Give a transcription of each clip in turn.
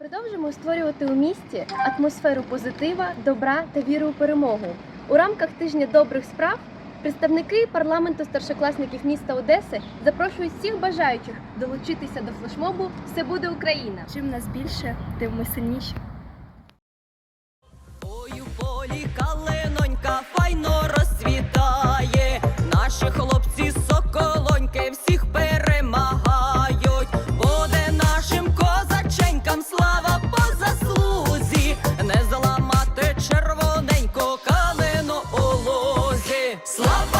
Продовжимо створювати у місті атмосферу позитива, добра та віри у перемогу. У рамках тижня добрих справ представники парламенту старшокласників міста Одеси запрошують всіх бажаючих долучитися до флешмобу Все буде Україна. Чим нас більше, тим ми сильніші. Слава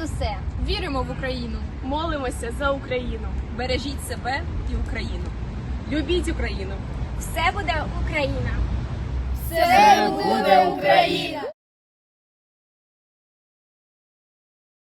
понад усе. Віримо в Україну, молимося за Україну. Бережіть себе і Україну. Любіть Україну. Все буде Україна. Все буде Україна!